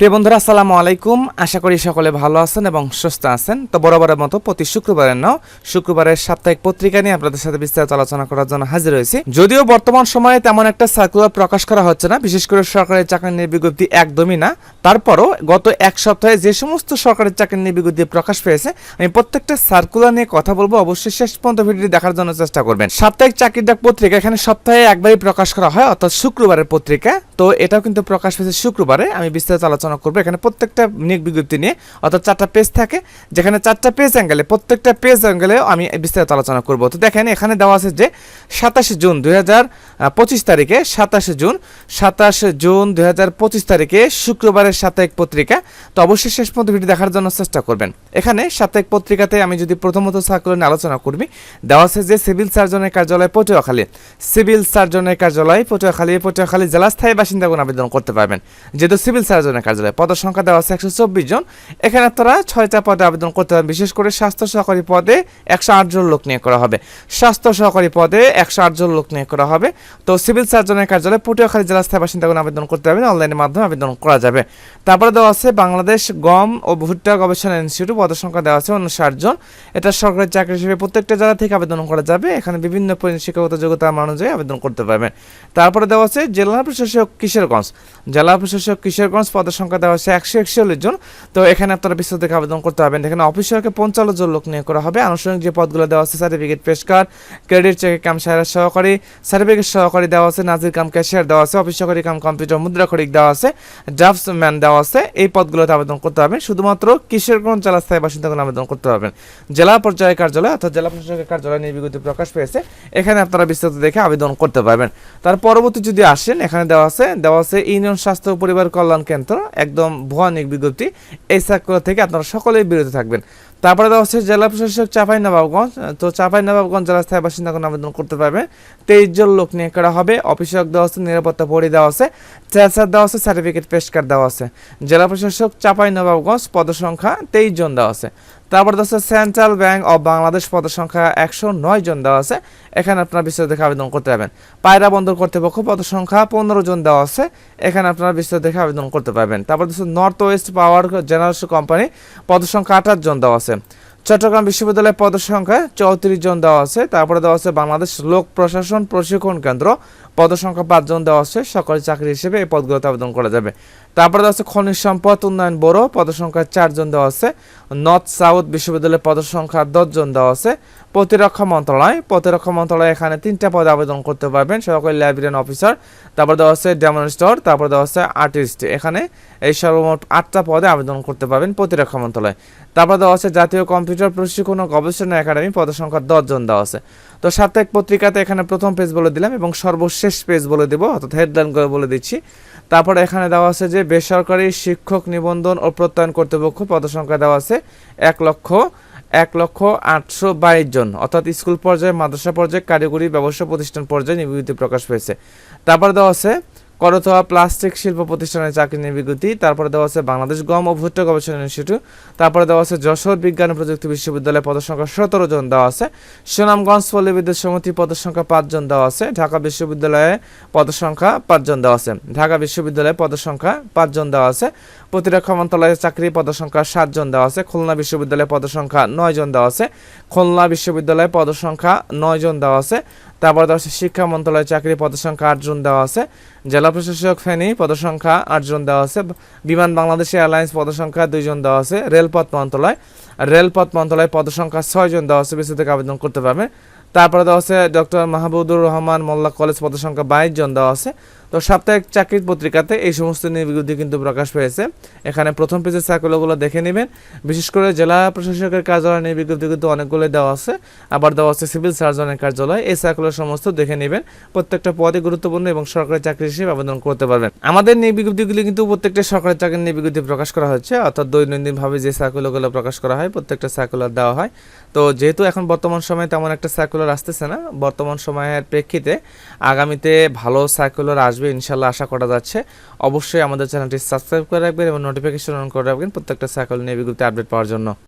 প্রিয় বন্ধুরা, আসসালামু আলাইকুম। আশা করি সকলে ভালো আছেন এবং সুস্থ আছেন। তো বরাবরের মতো প্রতি শুক্রবারের নাও শুক্রবারের সাপ্তাহিক পত্রিকা নিয়ে আপনাদের সাথে বিস্তারিত আলোচনা করার জন্য হাজির হয়েছি। যদিও বর্তমান সময়ে তেমন একটা সার্কুলার প্রকাশ করা হচ্ছে না, বিশেষ করে সরকারি চাকরি নিয়ে বিজ্ঞপ্তি একদমই না। তারপরও গত এক সপ্তাহে যে সমস্ত সরকারি চাকরি নিয়ে বিজ্ঞপ্তি প্রকাশ পেয়েছে, আমি প্রত্যেকটা সার্কুলার নিয়ে কথা বলব। অবশ্যই শেষ পর্যন্ত ভিডিওটি দেখার জন্য চেষ্টা করবেন। সাপ্তাহিক চাকরির ডাক পত্রিকা এখানে সপ্তাহে একবারই প্রকাশ করা হয়, অর্থাৎ শুক্রবারের পত্রিকা। তো এটাও কিন্তু প্রকাশ পেয়েছে শুক্রবারে। আমি বিস্তারিত আলোচনা করব। এখানে প্রত্যেকটা নিয়োগ বিজ্ঞপ্তি নিয়ে অর্থাৎ চারটা পেজ থাকে। যেখানে চারটা পেজ অ্যাঙ্গেলে প্রত্যেকটা পেজ অ্যাঙ্গেলেও আমি বিস্তারিত আলোচনা করব। তো দেখেন, এখানে দেওয়া আছে যে সাতাশে জুন দুই তারিখে, সাতাশে জুন সাতাশে জুন দুই হাজার পঁচিশ তারিখে শুক্রবারের সাপ্তাহিক পত্রিকা। তো অবশ্যই শেষ পর্যন্ত ভিডিও দেখার জন্য চেষ্টা করবেন। এখানে সাপ্তাহিক পত্রিকাতে আমি যদি প্রথমত সার্কুলার নিয়ে আলোচনা করবি, দেওয়া আছে যে সিভিল সার্জনের কার্যালয় পটুয়াখালী। সিভিল সার্জনের কার্যালয় পটুয়াখালী পটুয়াখালী জেলা স্থায়ী বাসিন্দাগণ আবেদন করতে পারবেন। যেহেতু সিভিল সার্জনের কার্যালয় পদ সংখ্যা দেওয়া আছে একশো চব্বিশ জন, এখানে তারা ছয়টা পদে আবেদন করতে পারেন বিশেষ করে স্বাস্থ্য সহকারী পদে একশো আট জন লোক নিয়ে করা হবে। স্বাস্থ্য সহকারী পদে একশো আট জন লোক নিয়ে করা হবে। তো সিভিল সার্জনের কার্যালয়ে পটুয়াখালী জেলা স্থায়ী বাসিন্দাগণ আবেদন করতে পারবেন। অনলাইনের মাধ্যমে আবেদন করা যাবে। তারপরে দেওয়া আছে বাংলাদেশ গম ও ভুট্টা গবেষণা ইনস্টিটিউট পদের সংখ্যা দেওয়া আছে উনষাট জন। এটা সরকারি চাকরি হিসেবে প্রত্যেকটা জেলা থেকে আবেদন করা যাবে। এখানে বিভিন্ন শিক্ষাগত যোগ্যতা অনুযায়ী আবেদন করতে পারবেন। তারপরে দেওয়া আছে জেলা প্রশাসক কিশোরগঞ্জ। জেলা প্রশাসক কিশোরগঞ্জ পদের সংখ্যা দেওয়া আছে একশো একচল্লিশ জন। তো এখানে আপনারা বিস্তারিত আবেদন করতে পারবেন। এখানে অফিসারকে পঞ্চান্ন জন লোক নিয়োগ করা হবে। আনুষ্ঠানিক যে পদগুলো দেওয়া আছে সার্টিফিকেট পেশকার ক্রেডিট চেক কাম সাহের সহকারী সার্টিফিকেট সহকারী দেওয়া আছে নাজির কাম ক্যাশিয়ার দেওয়া আছে অফিস সহকারী কাম কম্পিউটার মুদ্রা খড়িক দেওয়া আছে ড্রাফটসম্যান দেওয়া আছে এই পদগুলোতে আবেদন করতে পারবেন। শুধুমাত্র কিশোরগঞ্জ জেলা স্থায়ী বাসিন্দাগণ আবেদন করতে পারবেন। জেলা পর্যায়ে কার্যালয় অর্থাৎ জেলা প্রশাসকের কার্যালয় নিয়ে বিজ্ঞপ্তি প্রকাশ পেয়েছে। এখানে আপনারা বিস্তারিত দেখে আবেদন করতে পারবেন। তার পরবর্তী যদি আসেন, এখানে দেওয়া আছে দেওয়া আছে ইউনিয়ন স্বাস্থ্য পরিবার কল্যাণ কেন্দ্র, একদম ভয়ানক বিজ্ঞপ্তি। এই সার্কুলার থেকে আপনারা সকলেই বিরত থাকবেন। তারপরে হচ্ছে জেলা প্রশাসক চাপাই নবাবগঞ্জ তো চাপাই নবাবগঞ্জ জেলা স্থায়ী বাসিন্দাগণ আবেদন করতে পারবেন তেইশ জন লোক নিয়ে করা হবে অফিসক দেওয়া আছে, নিরাপত্তা পরি দেওয়া আছে চেয়ারসার দেওয়া আছে, সার্টিফিকেট পেশকার দেওয়া আছে। জেলা প্রশাসক চাপাই নবাবগঞ্জ পদসংখ্যা তেইশ জন দেওয়া আছে। তারপর আছে সেন্ট্রাল ব্যাংক অফ বাংলাদেশ পদসংখ্যা একশো নয় জন দেওয়া আছে। এখানে আপনারা বিস্তারিত দেখে আবেদন করতে পারবেন। পায়রা বন্দর কর্তৃপক্ষ পদসংখ্যা পনেরো জন দেওয়া আছে। এখানে আপনারা বিস্তারিত দেখে আবেদন করতে পারবেন। তারপর দেওয়া north west power general company পদসংখ্যা আঠাশ জন দেওয়া আছে। চট্টগ্রাম বিশ্ববিদ্যালয়ে পদের সংখ্যা চৌত্রিশ জন দেওয়া আছে। তারপরে দেওয়া আছে বাংলাদেশ লোক প্রশাসন প্রশিক্ষণ কেন্দ্র। পদের সংখ্যা পাঁচজন দেওয়া আছে, সরকারি চাকরি হিসেবে এই পদগুলোতে আবেদন করা যাবে। তারপরে দেওয়া আছে খনিজ সম্পদ, উন্নয়ন ব্যুরো পদের সংখ্যা চারজন দেওয়া আছে। নর্থ সাউথ বিশ্ববিদ্যালয়ে পদের সংখ্যা দশজন দেওয়া আছে। প্রতিরক্ষা মন্ত্রণালয় প্রতিরক্ষা মন্ত্রণালয় এখানে তিনটা পদে আবেদন করতে পারবেন সরকারি লাইব্রেরিয়ান অফিসার, তারপর দেওয়া আছে ডেমনস্টর তারপর দেওয়া আছে আর্টিস্ট। এখানে এই সর্বমোট আটটা পদে আবেদন করতে পারবেন প্রতিরক্ষা মন্ত্রণালয়। তারপর দেওয়া আছে জাতীয় কম্পিউটার প্রশিক্ষণ ও গবেষণা একাডেমি পদসংখ্যা দশজন দেওয়া আছে। তো সাপ্তাহিক পত্রিকাতে এখানে প্রথম পেজ বলে দিলাম এবং সর্বশেষ পেজ বলে দেবো, অর্থাৎ হেডলাইন করে বলে দিচ্ছি। তারপরে এখানে দেওয়া আছে যে, বেসরকারি শিক্ষক নিবন্ধন ও প্রত্যয়ন কর্তৃপক্ষ পদসংখ্যা দেওয়া আছে এক লক্ষ এক লক্ষ আটশো বাইশ জন, অর্থাৎ স্কুল পর্যায়ে, মাদ্রাসা পর্যায়ে, কারিগরি ব্যবসা প্রতিষ্ঠান পর্যায়ে নিবৃত্তি প্রকাশ পেয়েছে। তারপর দেওয়া আছে করতোয়া প্লাস্টিক শিল্প প্রতিষ্ঠানের চাকরি নিয়ে বিজ্ঞপ্তি, তারপরে দেওয়া আছে বাংলাদেশ গম ও ভুট্টা গবেষণা ইনস্টিটিউট, তারপরে দেওয়া আছে যশোর বিজ্ঞান ও প্রযুক্তি বিশ্ববিদ্যালয়ে পদসংখ্যা সতেরো জন দেওয়া আছে, সুনামগঞ্জ পল্লীবিদ্যুৎ সমিতি পদসংখ্যা পাঁচজন দেওয়া আছে, ঢাকা বিশ্ববিদ্যালয়ে পদসংখ্যা পাঁচজন দেওয়া আছে, ঢাকা বিশ্ববিদ্যালয়ে পদসংখ্যা পাঁচজন দেওয়া আছে। প্রতিরক্ষা মন্ত্রণালয়ের চাকরি পদসংখ্যা সাতজন দেওয়া আছে, খুলনা বিশ্ববিদ্যালয়ে পদসংখ্যা নয় জন দেওয়া আছে, খুলনা বিশ্ববিদ্যালয়ে পদসংখ্যা নয় জন দেওয়া আছে, তারপর দেওয়া আছে শিক্ষা মন্ত্রণালয়ের চাকরি পদসংখ্যা আটজন দেওয়া আছে, জেলা প্রশাসক ফেনী পদসংখ্যা আটজন দেওয়া আছে, বিমান বাংলাদেশ এয়ারলাইন্স পদসংখ্যা দুইজন দেওয়া আছে, রেলপথ মন্ত্রণালয় রেলপথ মন্ত্রণালয় পদসংখ্যা ছয়জন দেওয়া আছে বেশি থেকে আবেদন করতে পারবে। তারপরে দেওয়া আছে ডক্টর মাহবুদুর রহমান মোল্লা কলেজ পদসংখ্যা বাইশ জন দেওয়া আছে তো সাপ্তাহিক চাকরির পত্রিকাতে এই সমস্ত নির্বিজ্ঞপ্তি কিন্তু প্রকাশ পেয়েছে। এখানে প্রথম পেজের সার্কুলারগুলো দেখে নেবেন। বিশেষ করে জেলা প্রশাসকের কার্যালয় নির্বিজ্ঞপ্তি কিন্তু অনেকগুলো দেওয়া আছে। আবার দেওয়া আছে সিভিল সার্জনের কার্যালয়। এই সার্কুলার সমস্ত দেখে নেবেন। প্রত্যেকটা পদে গুরুত্বপূর্ণ এবং সরকারি চাকরি হিসেবে আবেদন করতে পারবেন। আমাদের নির্বিজ্ঞপ্তিগুলি কিন্তু প্রত্যেকটা সরকারি চাকরির নির্বিজ্ঞপ্তি প্রকাশ করা হচ্ছে। অর্থাৎ দৈনন্দিনভাবে যে সার্কুলারগুলো প্রকাশ করা হয়, প্রত্যেকটা সার্কুলার দেওয়া হয়। তো যেহেতু এখন বর্তমান সময়ে তেমন একটা সার্কুলার আসতেছে না, বর্তমান সময়ের প্রেক্ষিতে আগামীতে ভালো সার্কুলার আসবে ইনশাল্লাহ আশা করা যাচ্ছে। অবশ্যই আমাদের চ্যানেলটি সাবস্ক্রাইব করে রাখবেন এবং নোটিফিকেশন অন করে রাখবেন প্রত্যেকটা সাইকেল নিয়ে বিজ্ঞপ্তি আপডেট পাওয়ার জন্য।